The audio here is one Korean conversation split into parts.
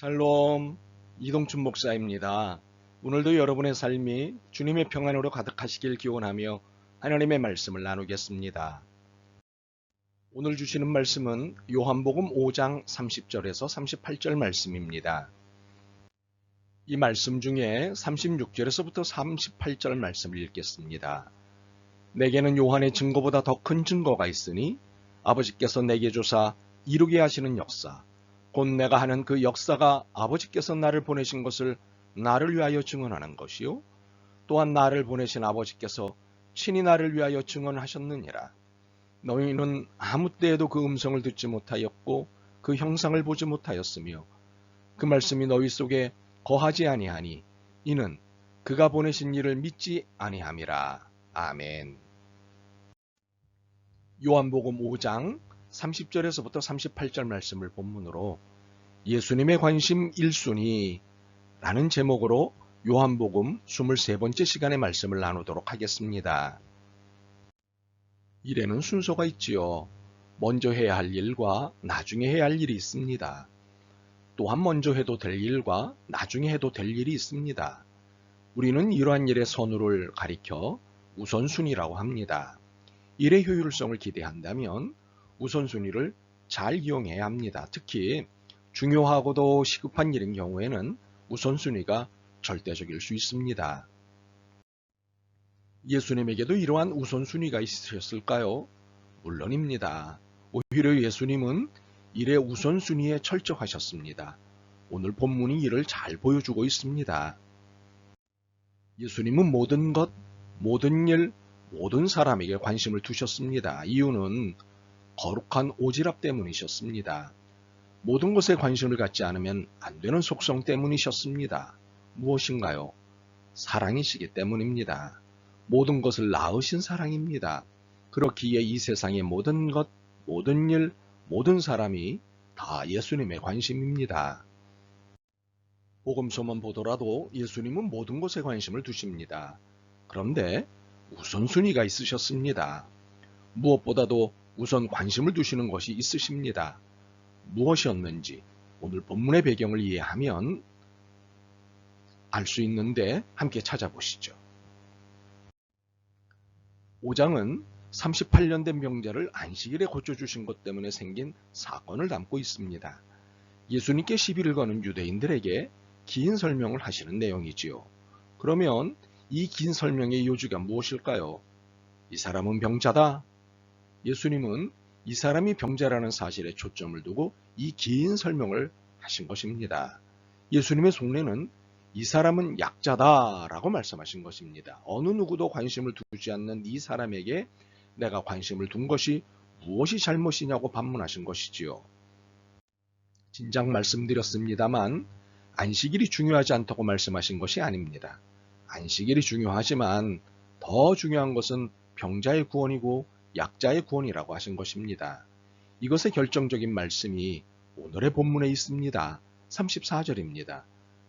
샬롬 이동춘 목사입니다. 오늘도 여러분의 삶이 주님의 평안으로 가득하시길 기원하며 하나님의 말씀을 나누겠습니다. 오늘 주시는 말씀은 요한복음 5장 30절에서 38절 말씀입니다. 이 말씀 중에 36절에서부터 38절 말씀을 읽겠습니다. 내게는 요한의 증거보다 더 큰 증거가 있으니 아버지께서 내게 조사 이루게 하시는 역사 곧 내가 하는 그 역사가 아버지께서 나를 보내신 것을 나를 위하여 증언하는 것이요? 또한 나를 보내신 아버지께서 친히 나를 위하여 증언하셨느니라. 너희는 아무 때에도 그 음성을 듣지 못하였고 그 형상을 보지 못하였으며 그 말씀이 너희 속에 거하지 아니하니 이는 그가 보내신 이를 믿지 아니함이라. 아멘. 요한복음 5장 30절에서부터 38절 말씀을 본문으로 예수님의 관심 1순위 라는 제목으로 요한복음 23번째 시간의 말씀을 나누도록 하겠습니다. 일에는 순서가 있지요. 먼저 해야 할 일과 나중에 해야 할 일이 있습니다. 또한 먼저 해도 될 일과 나중에 해도 될 일이 있습니다. 우리는 이러한 일의 선우를 가리켜 우선순위라고 합니다. 일의 효율성을 기대한다면 우선순위를 잘 이용해야 합니다. 특히 중요하고도 시급한 일인 경우에는 우선순위가 절대적일 수 있습니다. 예수님에게도 이러한 우선순위가 있으셨을까요? 물론입니다. 오히려 예수님은 일의 우선순위에 철저하셨습니다. 오늘 본문이 이를 잘 보여주고 있습니다. 예수님은 모든 것, 모든 일, 모든 사람에게 관심을 두셨습니다. 이유는 거룩한 오지랖 때문이셨습니다. 모든 것에 관심을 갖지 않으면 안 되는 속성 때문이셨습니다. 무엇인가요? 사랑이시기 때문입니다. 모든 것을 낳으신 사랑입니다. 그렇기에 이 세상의 모든 것, 모든 일, 모든 사람이 다 예수님의 관심입니다. 복음서만 보더라도 예수님은 모든 것에 관심을 두십니다. 그런데 우선순위가 있으셨습니다. 무엇보다도 우선 관심을 두시는 것이 있으십니다. 무엇이었는지 오늘 본문의 배경을 이해하면 알 수 있는데 함께 찾아보시죠. 5장은 38년 된 병자를 안식일에 고쳐주신 것 때문에 생긴 사건을 담고 있습니다. 예수님께 시비를 거는 유대인들에게 긴 설명을 하시는 내용이지요. 그러면 이 긴 설명의 요지가 무엇일까요? 이 사람은 병자다. 예수님은 이 사람이 병자라는 사실에 초점을 두고 이 긴 설명을 하신 것입니다. 예수님의 속내는 이 사람은 약자다 라고 말씀하신 것입니다. 어느 누구도 관심을 두지 않는 이 사람에게 내가 관심을 둔 것이 무엇이 잘못이냐고 반문하신 것이지요. 진작 말씀드렸습니다만 안식일이 중요하지 않다고 말씀하신 것이 아닙니다. 안식일이 중요하지만 더 중요한 것은 병자의 구원이고 약자의 구원이라고 하신 것입니다. 이것의 결정적인 말씀이 오늘의 본문에 있습니다. 34절입니다.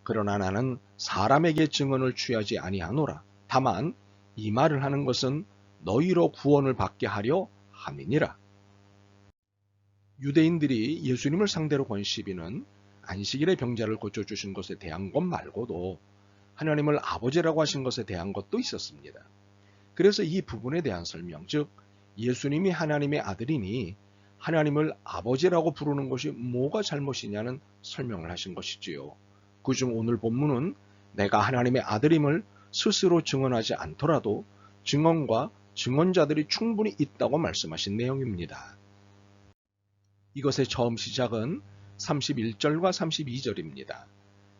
그러나 나는 사람에게 증언을 취하지 아니하노라. 다만 이 말을 하는 것은 너희로 구원을 받게 하려 함이니라. 유대인들이 예수님을 상대로 건 시비는 안식일의 병자를 고쳐주신 것에 대한 것 말고도 하나님을 아버지라고 하신 것에 대한 것도 있었습니다. 그래서 이 부분에 대한 설명, 즉 예수님이 하나님의 아들이니 하나님을 아버지라고 부르는 것이 뭐가 잘못이냐는 설명을 하신 것이지요. 그중 오늘 본문은 내가 하나님의 아들임을 스스로 증언하지 않더라도 증언과 증언자들이 충분히 있다고 말씀하신 내용입니다. 이것의 처음 시작은 31절과 32절입니다.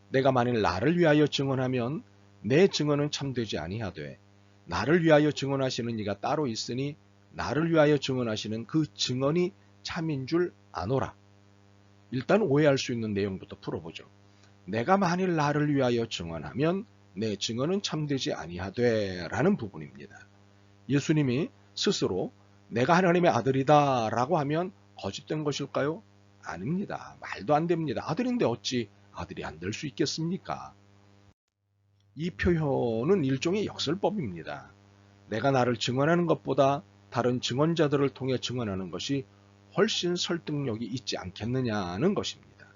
내가 만일 나를 위하여 증언하면 내 증언은 참되지 아니하되 나를 위하여 증언하시는 이가 따로 있으니 나를 위하여 증언하시는 그 증언이 참인 줄 아노라. 일단 오해할 수 있는 내용부터 풀어보죠. 내가 만일 나를 위하여 증언하면 내 증언은 참되지 아니하되 라는 부분입니다. 예수님이 스스로 내가 하나님의 아들이다 라고 하면 거짓된 것일까요? 아닙니다. 말도 안 됩니다. 아들인데 어찌 아들이 안 될 수 있겠습니까? 이 표현은 일종의 역설법입니다. 내가 나를 증언하는 것보다 다른 증언자들을 통해 증언하는 것이 훨씬 설득력이 있지 않겠느냐는 것입니다.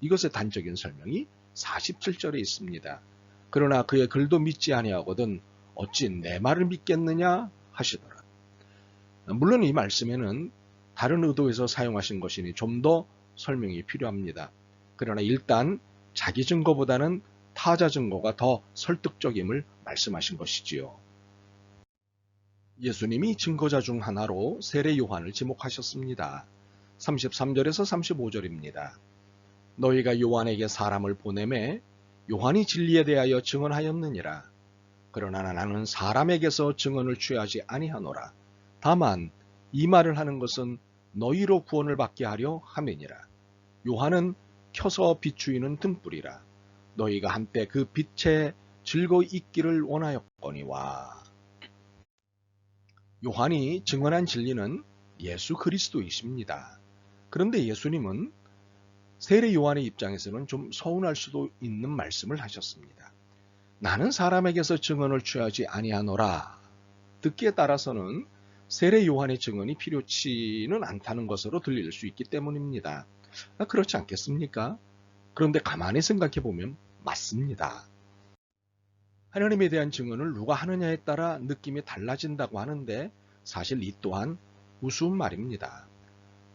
이것의 단적인 설명이 47절에 있습니다. 그러나 그의 글도 믿지 아니하거든 어찌 내 말을 믿겠느냐 하시더라. 물론 이 말씀에는 다른 의도에서 사용하신 것이니 좀 더 설명이 필요합니다. 그러나 일단 자기 증거보다는 타자 증거가 더 설득적임을 말씀하신 것이지요. 예수님이 증거자 중 하나로 세례 요한을 지목하셨습니다. 33절에서 35절입니다. 너희가 요한에게 사람을 보내매 요한이 진리에 대하여 증언하였느니라. 그러나 나는 사람에게서 증언을 취하지 아니하노라. 다만 이 말을 하는 것은 너희로 구원을 받게 하려 함이니라. 요한은 켜서 비추이는 등불이라. 너희가 한때 그 빛에 즐거이 있기를 원하였거니와. 요한이 증언한 진리는 예수 그리스도이십니다. 그런데 예수님은 세례 요한의 입장에서는 좀 서운할 수도 있는 말씀을 하셨습니다. 나는 사람에게서 증언을 취하지 아니하노라. 듣기에 따라서는 세례 요한의 증언이 필요치는 않다는 것으로 들릴 수 있기 때문입니다. 아, 그렇지 않겠습니까? 그런데 가만히 생각해 보면 맞습니다. 하나님에 대한 증언을 누가 하느냐에 따라 느낌이 달라진다고 하는데 사실 이 또한 우스운 말입니다.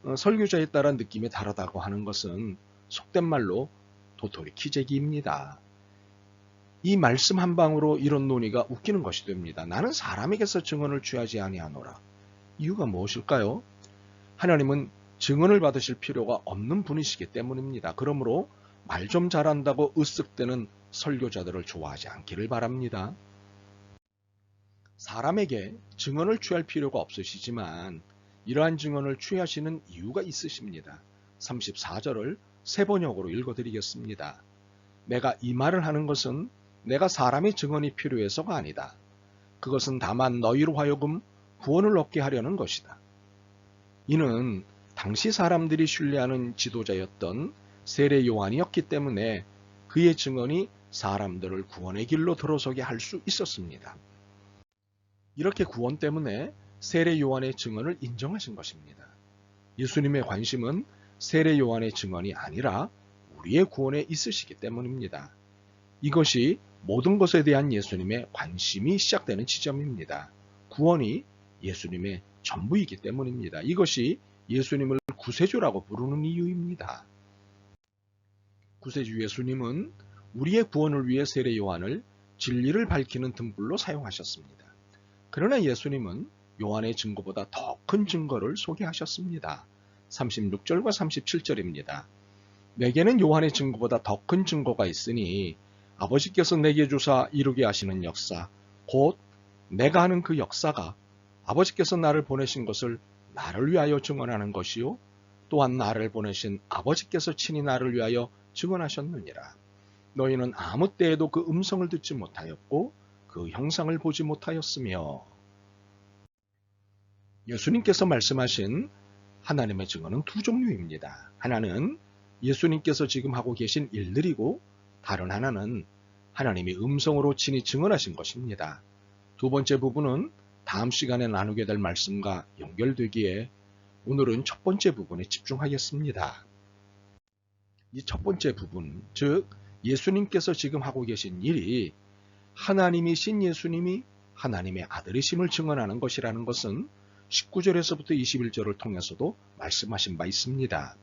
어, 설교자에 따라 느낌이 다르다고 하는 것은 속된 말로 도토리 키재기입니다. 이 말씀 한 방으로 이런 논의가 웃기는 것이 됩니다. 나는 사람에게서 증언을 취하지 아니하노라. 이유가 무엇일까요? 하나님은 증언을 받으실 필요가 없는 분이시기 때문입니다. 그러므로 말 좀 잘한다고 으쓱대는 설교자들을 좋아하지 않기를 바랍니다. 사람에게 증언을 취할 필요가 없으시지만 이러한 증언을 취하시는 이유가 있으십니다. 34절을 세 번역으로 읽어드리겠습니다. 내가 이 말을 하는 것은 내가 사람의 증언이 필요해서가 아니다. 그것은 다만 너희로 하여금 구원을 얻게 하려는 것이다. 이는 당시 사람들이 신뢰하는 지도자였던 세례 요한이었기 때문에 그의 증언이 사람들을 구원의 길로 들어서게 할 수 있었습니다. 이렇게 구원 때문에 세례 요한의 증언을 인정하신 것입니다. 예수님의 관심은 세례 요한의 증언이 아니라 우리의 구원에 있으시기 때문입니다. 이것이 모든 것에 대한 예수님의 관심이 시작되는 지점입니다. 구원이 예수님의 전부이기 때문입니다. 이것이 예수님을 구세주라고 부르는 이유입니다. 구세주 예수님은 우리의 구원을 위해 세례 요한을 진리를 밝히는 등불로 사용하셨습니다. 그러나 예수님은 요한의 증거보다 더 큰 증거를 소개하셨습니다. 36절과 37절입니다. 내게는 요한의 증거보다 더 큰 증거가 있으니 아버지께서 내게 주사 이루게 하시는 역사, 곧 내가 하는 그 역사가 아버지께서 나를 보내신 것을 나를 위하여 증언하는 것이요. 또한 나를 보내신 아버지께서 친히 나를 위하여 증언하셨느니라. 너희는 아무 때에도 그 음성을 듣지 못하였고 그 형상을 보지 못하였으며 예수님께서 말씀하신 하나님의 증언은 두 종류입니다. 하나는 예수님께서 지금 하고 계신 일들이고 다른 하나는 하나님이 음성으로 친히 증언하신 것입니다. 두 번째 부분은 다음 시간에 나누게 될 말씀과 연결되기에 오늘은 첫 번째 부분에 집중하겠습니다. 이 첫 번째 부분, 즉 예수님께서 지금 하고 계신 일이 하나님이신 예수님이 하나님의 아들이심을 증언하는 것이라는 것은 19절에서부터 21절을 통해서도 말씀하신 바 있습니다.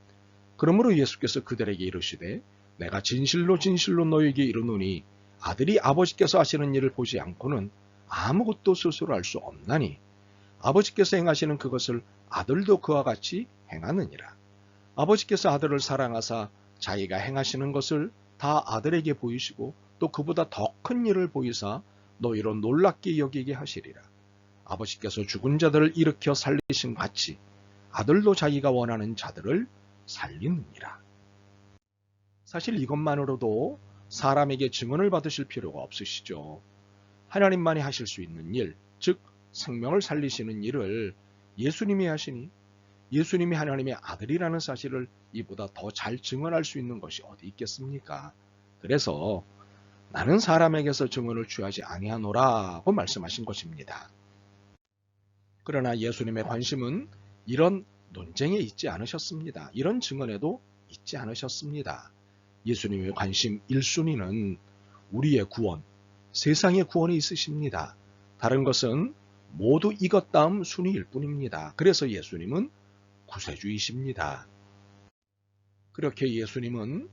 그러므로 예수께서 그들에게 이르시되 내가 진실로 진실로 너에게 이르노니 아들이 아버지께서 하시는 일을 보지 않고는 아무것도 스스로 할수 없나니 아버지께서 행하시는 그것을 아들도 그와 같이 행하느니라. 아버지께서 아들을 사랑하사 자기가 행하시는 것을 다 아들에게 보이시고 또 그보다 더 큰 일을 보이사 너희로 놀랍게 여기게 하시리라. 아버지께서 죽은 자들을 일으켜 살리신 같이 아들도 자기가 원하는 자들을 살리느니라. 사실 이것만으로도 사람에게 증언을 받으실 필요가 없으시죠. 하나님만이 하실 수 있는 일, 즉 생명을 살리시는 일을 예수님이 하시니 예수님이 하나님의 아들이라는 사실을 이보다 더 잘 증언할 수 있는 것이 어디 있겠습니까? 그래서 나는 사람에게서 증언을 취하지 아니하노라고 말씀하신 것입니다. 그러나 예수님의 관심은 이런 논쟁에 있지 않으셨습니다. 이런 증언에도 있지 않으셨습니다. 예수님의 관심 1순위는 우리의 구원, 세상의 구원이 있으십니다. 다른 것은 모두 이것 다음 순위일 뿐입니다. 그래서 예수님은 구세주이십니다. 그렇게 예수님은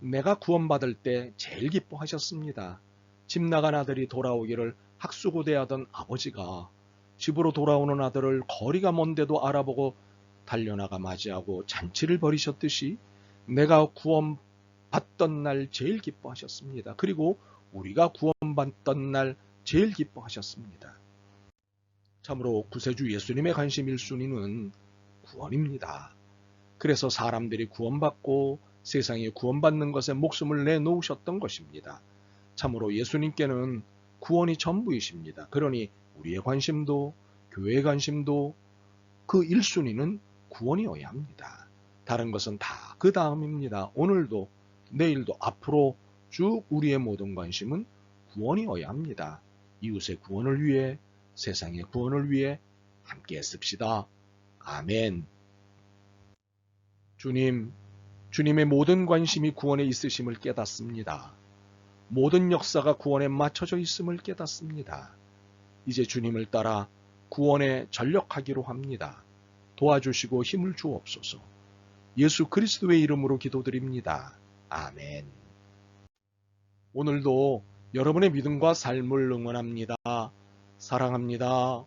내가 구원받을 때 제일 기뻐하셨습니다. 집 나간 아들이 돌아오기를 학수고대하던 아버지가 집으로 돌아오는 아들을 거리가 먼데도 알아보고 달려나가 맞이하고 잔치를 벌이셨듯이 내가 구원받던 날 제일 기뻐하셨습니다. 그리고 우리가 구원받던 날 제일 기뻐하셨습니다. 참으로 구세주 예수님의 관심 1순위는 구원입니다. 그래서 사람들이 구원받고 세상에 구원받는 것에 목숨을 내놓으셨던 것입니다. 참으로 예수님께는 구원이 전부이십니다. 그러니 우리의 관심도 교회의 관심도 그 1순위는 구원이어야 합니다. 다른 것은 다 그 다음입니다. 오늘도 내일도 앞으로 쭉 우리의 모든 관심은 구원이어야 합니다. 이웃의 구원을 위해 세상의 구원을 위해 함께 씁시다. 아멘. 주님, 주님의 모든 관심이 구원에 있으심을 깨닫습니다. 모든 역사가 구원에 맞춰져 있음을 깨닫습니다. 이제 주님을 따라 구원에 전력하기로 합니다. 도와주시고 힘을 주옵소서. 예수 그리스도의 이름으로 기도드립니다. 아멘. 오늘도 여러분의 믿음과 삶을 응원합니다. 사랑합니다.